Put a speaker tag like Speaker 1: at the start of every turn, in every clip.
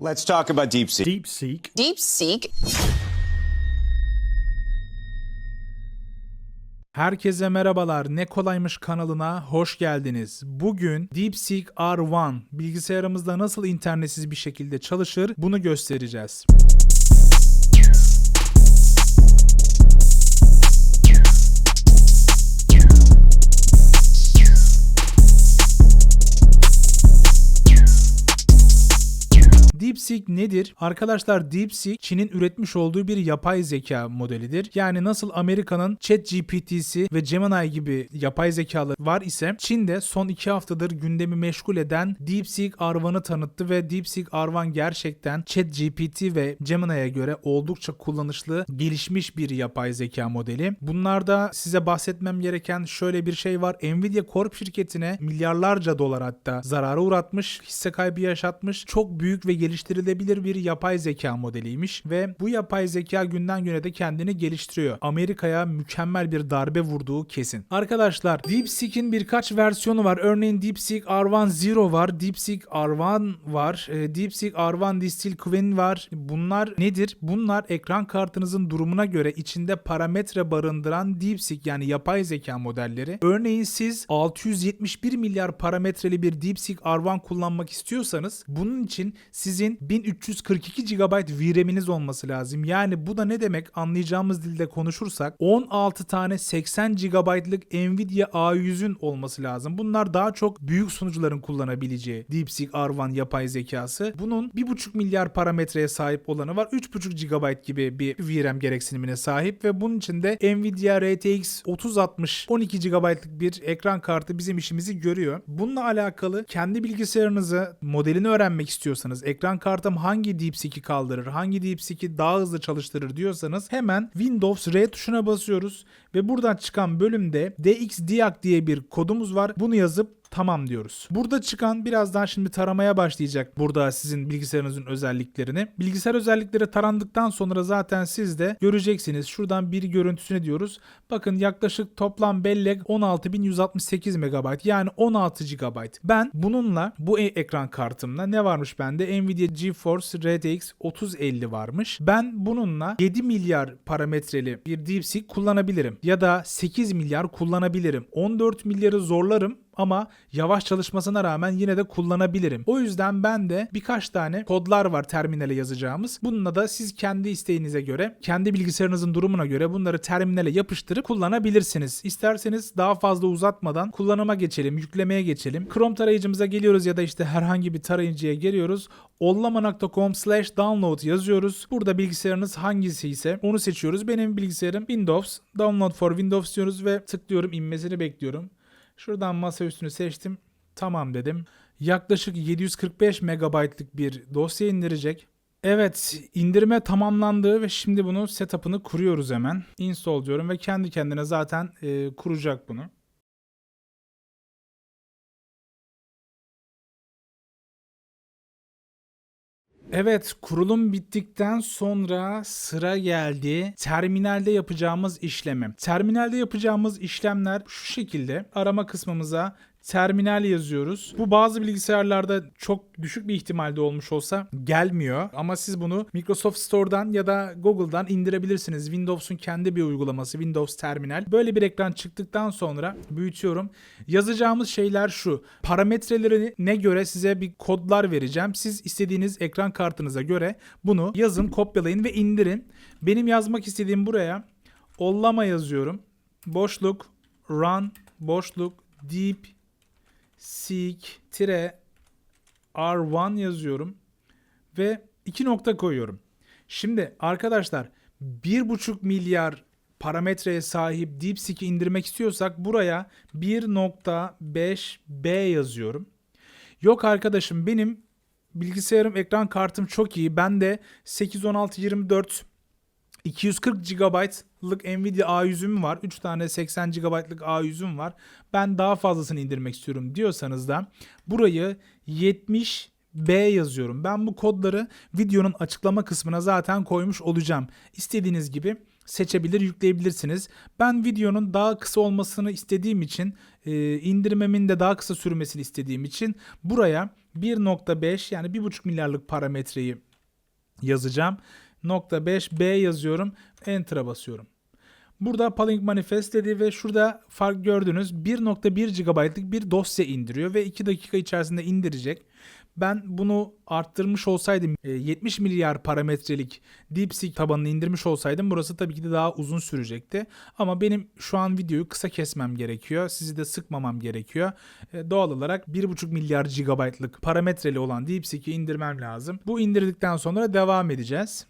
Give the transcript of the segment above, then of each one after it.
Speaker 1: Let's talk about DeepSeek.
Speaker 2: DeepSeek
Speaker 3: DeepSeek
Speaker 2: Herkese merhabalar. Ne kolaymış kanalına hoş geldiniz. Bugün DeepSeek R1 bilgisayarımızda nasıl internetsiz bir şekilde çalışır bunu göstereceğiz. DeepSeek nedir? Arkadaşlar DeepSeek Çin'in üretmiş olduğu bir yapay zeka modelidir. Yani nasıl Amerika'nın ChatGPT'si ve Gemini gibi yapay zekaları var ise Çin'de son 2 haftadır gündemi meşgul eden DeepSeek R1'ı tanıttı ve DeepSeek R1 gerçekten ChatGPT ve Gemini'ye göre oldukça kullanışlı, gelişmiş bir yapay zeka modeli. Bunlarda size bahsetmem gereken şöyle bir şey var. Nvidia Corp şirketine milyarlarca dolar hatta zarara uğratmış, hisse kaybı yaşatmış. Çok büyük ve geliştirilebilir bir yapay zeka modeliymiş ve bu yapay zeka günden güne de kendini geliştiriyor. Amerika'ya mükemmel bir darbe vurduğu kesin. Arkadaşlar DeepSeek'in birkaç versiyonu var. Örneğin DeepSeek R1 Zero var, DeepSeek R1 var, e, DeepSeek R1 Distill Queen var. Bunlar nedir? Bunlar ekran kartınızın durumuna göre içinde parametre barındıran DeepSeek yani yapay zeka modelleri. Örneğin siz 671 milyar parametreli bir DeepSeek R1 kullanmak istiyorsanız bunun için sizin 1342 GB VRAM'iniz olması lazım. Yani bu da ne demek anlayacağımız dilde konuşursak 16 tane 80 GB'lık Nvidia A100'ün olması lazım. Bunlar daha çok büyük sunucuların kullanabileceği DeepSeek R1 yapay zekası. Bunun 1.5 milyar parametreye sahip olanı var. 3.5 GB gibi bir VRAM gereksinimine sahip ve bunun için de Nvidia RTX 3060 12 GB'lık bir ekran kartı bizim işimizi görüyor. Bununla alakalı kendi bilgisayarınızı modelini öğrenmek istiyorsanız ekran kartım hangi DeepSeek'i kaldırır, hangi DeepSeek'i daha hızlı çalıştırır diyorsanız hemen Windows R tuşuna basıyoruz ve buradan çıkan bölümde DXDiag diye bir kodumuz var. Bunu yazıp Tamam diyoruz. Burada çıkan birazdan şimdi taramaya başlayacak burada sizin bilgisayarınızın özelliklerini. Bilgisayar özellikleri tarandıktan sonra zaten siz de göreceksiniz. Şuradan bir görüntüsüne diyoruz. Bakın yaklaşık toplam bellek 16168 MB yani 16 GB. Ben bununla bu e- ekran kartımla ne varmış bende? Nvidia GeForce RTX 3050 varmış. Ben bununla 7 milyar parametreli bir DeepSeek kullanabilirim. Ya da 8 milyar kullanabilirim. 14 milyarı zorlarım ama yavaş çalışmasına rağmen yine de kullanabilirim. O yüzden ben de birkaç tane kodlar var terminale yazacağımız. Bununla da siz kendi isteğinize göre, kendi bilgisayarınızın durumuna göre bunları terminale yapıştırıp kullanabilirsiniz. İsterseniz daha fazla uzatmadan kullanıma geçelim, yüklemeye geçelim. Chrome tarayıcımıza geliyoruz ya da işte herhangi bir tarayıcıya geliyoruz. ollama.com slash download yazıyoruz. Burada bilgisayarınız hangisi ise onu seçiyoruz. Benim bilgisayarım Windows. Download for Windows diyoruz ve tıklıyorum inmesini bekliyorum. Şuradan masa üstünü seçtim. Tamam dedim. Yaklaşık 745 megabaytlık bir dosya indirecek. Evet, indirme tamamlandı ve şimdi bunu setup'ını kuruyoruz hemen. Install diyorum ve kendi kendine zaten e, kuracak bunu. Evet, kurulum bittikten sonra sıra geldi terminalde yapacağımız işlemi. Terminalde yapacağımız işlemler şu şekilde. Arama kısmımıza terminal yazıyoruz. Bu bazı bilgisayarlarda çok düşük bir ihtimalde olmuş olsa gelmiyor. Ama siz bunu Microsoft Store'dan ya da Google'dan indirebilirsiniz. Windows'un kendi bir uygulaması Windows Terminal. Böyle bir ekran çıktıktan sonra büyütüyorum. Yazacağımız şeyler şu. Parametrelerine göre size bir kodlar vereceğim. Siz istediğiniz ekran kartınıza göre bunu yazın, kopyalayın ve indirin. Benim yazmak istediğim buraya ollama yazıyorum. Boşluk run boşluk deep seek tire R1 yazıyorum ve iki nokta koyuyorum. Şimdi arkadaşlar 1.5 milyar parametreye sahip DeepSeek'i indirmek istiyorsak buraya 1.5B yazıyorum. Yok arkadaşım benim bilgisayarım ekran kartım çok iyi. Ben de 81624 240 GB'lık Nvidia A100'üm var. 3 tane 80 GB'lık A100'üm var. Ben daha fazlasını indirmek istiyorum diyorsanız da burayı 70 B yazıyorum. Ben bu kodları videonun açıklama kısmına zaten koymuş olacağım. İstediğiniz gibi seçebilir, yükleyebilirsiniz. Ben videonun daha kısa olmasını istediğim için, e, indirmemin de daha kısa sürmesini istediğim için buraya 1.5 yani 1.5 milyarlık parametreyi yazacağım. Nokta 5 B yazıyorum. Enter'a basıyorum. Burada Palink Manifest dedi ve şurada fark gördünüz 1.1 GB'lık bir dosya indiriyor ve 2 dakika içerisinde indirecek. Ben bunu arttırmış olsaydım e, 70 milyar parametrelik DeepSeek tabanını indirmiş olsaydım burası tabii ki de daha uzun sürecekti. Ama benim şu an videoyu kısa kesmem gerekiyor. Sizi de sıkmamam gerekiyor. E, Doğal olarak 1.5 milyar GB'lık parametreli olan DeepSeek'i indirmem lazım. Bu indirdikten sonra devam edeceğiz.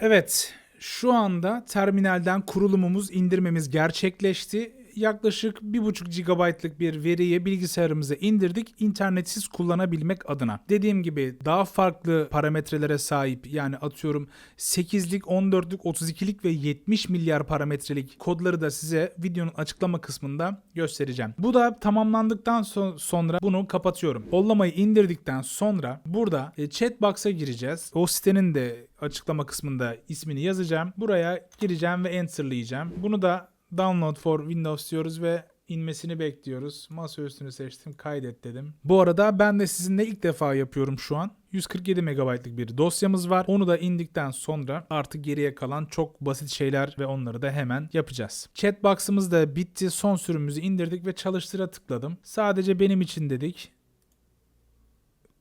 Speaker 2: Evet, şu anda terminalden kurulumumuz, indirmemiz gerçekleşti. Yaklaşık 1.5 GB'lık bir veriyi bilgisayarımıza indirdik internetsiz kullanabilmek adına. Dediğim gibi daha farklı parametrelere sahip yani atıyorum 8'lik, 14'lük, 32'lik ve 70 milyar parametrelik kodları da size videonun açıklama kısmında göstereceğim. Bu da tamamlandıktan so- sonra bunu kapatıyorum. Ollamayı indirdikten sonra burada e, chatbox'a gireceğiz. O sitenin de açıklama kısmında ismini yazacağım. Buraya gireceğim ve enter'layacağım. Bunu da download for Windows diyoruz ve inmesini bekliyoruz. Masa üstünü seçtim, kaydet dedim. Bu arada ben de sizinle ilk defa yapıyorum şu an. 147 MB'lık bir dosyamız var. Onu da indikten sonra artık geriye kalan çok basit şeyler ve onları da hemen yapacağız. Chatbox'ımız da bitti. Son sürümümüzü indirdik ve çalıştıra tıkladım. Sadece benim için dedik.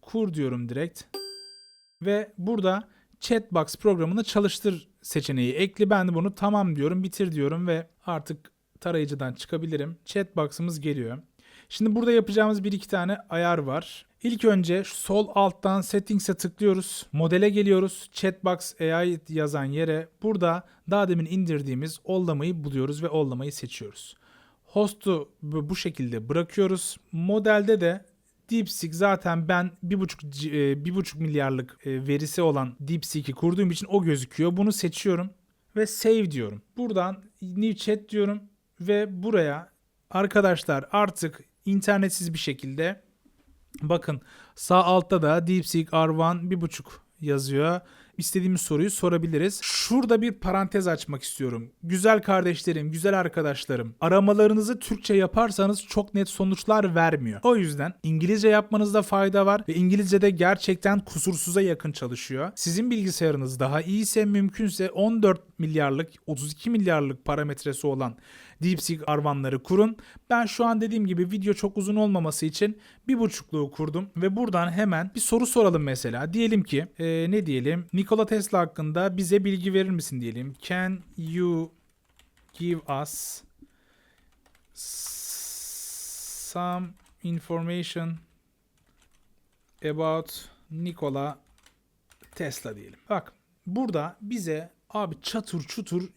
Speaker 2: Kur diyorum direkt. Ve burada Chatbox programını çalıştır seçeneği ekli. Ben de bunu tamam diyorum, bitir diyorum ve artık tarayıcıdan çıkabilirim. Chatbox'ımız geliyor. Şimdi burada yapacağımız bir iki tane ayar var. İlk önce şu sol alttan Settings'e tıklıyoruz. Modele geliyoruz. Chatbox AI yazan yere burada daha demin indirdiğimiz ollamayı buluyoruz ve ollamayı seçiyoruz. Host'u bu şekilde bırakıyoruz. Modelde de DeepSeek zaten ben 1.5 c- e, 1.5 milyarlık e, verisi olan DeepSeek'i kurduğum için o gözüküyor. Bunu seçiyorum ve save diyorum. Buradan new chat diyorum ve buraya arkadaşlar artık internetsiz bir şekilde bakın sağ altta da DeepSeek R1 1.5 yazıyor. İstediğimiz soruyu sorabiliriz. Şurada bir parantez açmak istiyorum. Güzel kardeşlerim, güzel arkadaşlarım. Aramalarınızı Türkçe yaparsanız çok net sonuçlar vermiyor. O yüzden İngilizce yapmanızda fayda var ve İngilizce'de gerçekten kusursuza yakın çalışıyor. Sizin bilgisayarınız daha iyiyse mümkünse 14 milyarlık, 32 milyarlık parametresi olan DeepSeek arvanları kurun. Ben şu an dediğim gibi video çok uzun olmaması için bir buçukluğu kurdum ve buradan hemen bir soru soralım mesela. Diyelim ki e, ne diyelim Nikola Tesla hakkında bize bilgi verir misin diyelim. Can you give us some information about Nikola Tesla diyelim. Bak burada bize abi çatır çutur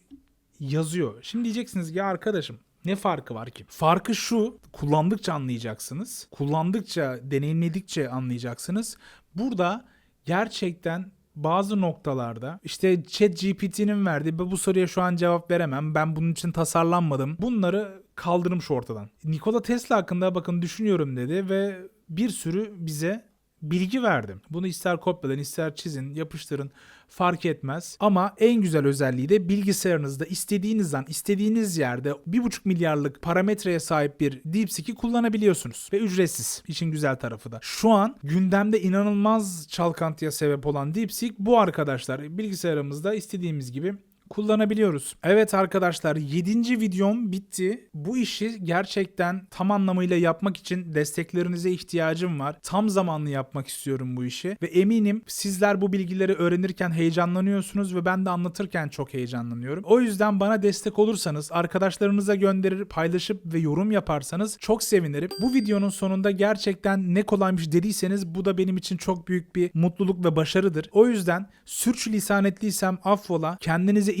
Speaker 2: yazıyor. Şimdi diyeceksiniz ya arkadaşım ne farkı var ki? Farkı şu kullandıkça anlayacaksınız. Kullandıkça, deneyimledikçe anlayacaksınız. Burada gerçekten bazı noktalarda işte ChatGPT'nin verdiği "Ben bu soruya şu an cevap veremem. Ben bunun için tasarlanmadım. Bunları kaldırmış ortadan. Nikola Tesla hakkında bakın düşünüyorum dedi ve bir sürü bize bilgi verdim. Bunu ister kopyalayın, ister çizin, yapıştırın fark etmez. Ama en güzel özelliği de bilgisayarınızda istediğiniz an, istediğiniz yerde 1.5 milyarlık parametreye sahip bir DeepSeek'i kullanabiliyorsunuz. Ve ücretsiz. İşin güzel tarafı da. Şu an gündemde inanılmaz çalkantıya sebep olan DeepSeek bu arkadaşlar. Bilgisayarımızda istediğimiz gibi kullanabiliyoruz. Evet arkadaşlar 7. videom bitti. Bu işi gerçekten tam anlamıyla yapmak için desteklerinize ihtiyacım var. Tam zamanlı yapmak istiyorum bu işi ve eminim sizler bu bilgileri öğrenirken heyecanlanıyorsunuz ve ben de anlatırken çok heyecanlanıyorum. O yüzden bana destek olursanız, arkadaşlarınıza gönderir, paylaşıp ve yorum yaparsanız çok sevinirim. Bu videonun sonunda gerçekten ne kolaymış dediyseniz bu da benim için çok büyük bir mutluluk ve başarıdır. O yüzden sürçülisan ettiysem affola. Kendinize